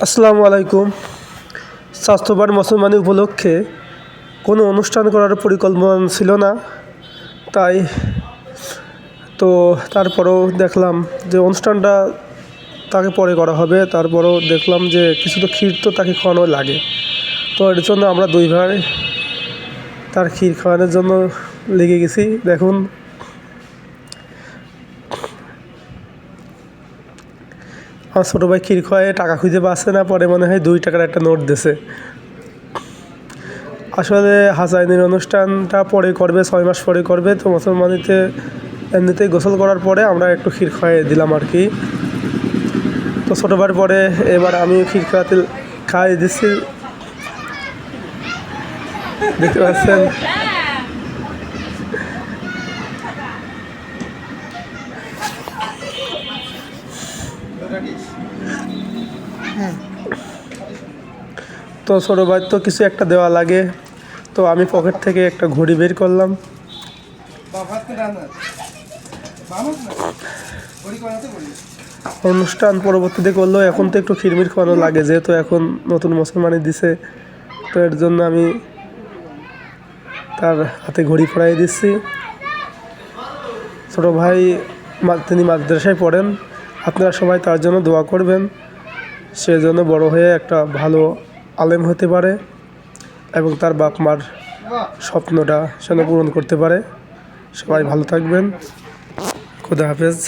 আসসালামু আলাইকুম। স্বাস্থ্যবান মুসলমানি উপলক্ষে কোনো অনুষ্ঠান করার পরিকল্পনা ছিল না, তাই তো তারপরেও দেখলাম যে অনুষ্ঠানটা তাকে পরে করা হবে, তারপরেও দেখলাম যে কিছু তো ক্ষীর তো তাকে খাওয়ানো লাগে। তো এর জন্য আমরা দুই ভাই তার ক্ষীর খাওয়ানোর জন্য লেগে গেছি। দেখুন আমার ছোটো ভাই ক্ষীর খাওয়ায় টাকা খুঁজে পাচ্ছে না, পরে মনে হয় দুই টাকার একটা নোট দিছে। আসলে হাসাইনের অনুষ্ঠানটা পরে করবে, ছয় মাস পরে করবে, তো মুসলমানিতে এমনিতেই গোসল করার পরে আমরা একটু ক্ষীর খাইয়ে দিলাম আর কি। তো ছোটো ভাইয়ের পরে এবার আমি ক্ষীর খাওয়াতে খাইয়ে দিচ্ছি দেখতে পাচ্ছেন? তো ছোটো ভাই, তো কিছু একটা দেওয়া লাগে। তো আমি পকেট থেকে একটা ঘড়ি বের করলাম। অনুষ্ঠান পরবর্তীতে করলেও এখন তো একটু খিরমির খাওয়ানো লাগে, যেহেতু এখন নতুন মুসলমানি দিছে। তো এর জন্য আমি তার হাতে ঘড়ি পরাই দিচ্ছি। ছোটো ভাই তিনি মাদ্রাসায় পড়েন। আপনারা সবাই তার জন্য দোয়া করবেন। সে যেন বড় হয়ে একটা ভালো আলেম হতে পারে এবং তার বাপ মার স্বপ্নটা যেন পূরণ করতে পারে। সবাই ভালো থাকবেন। খুদা হাফেজ।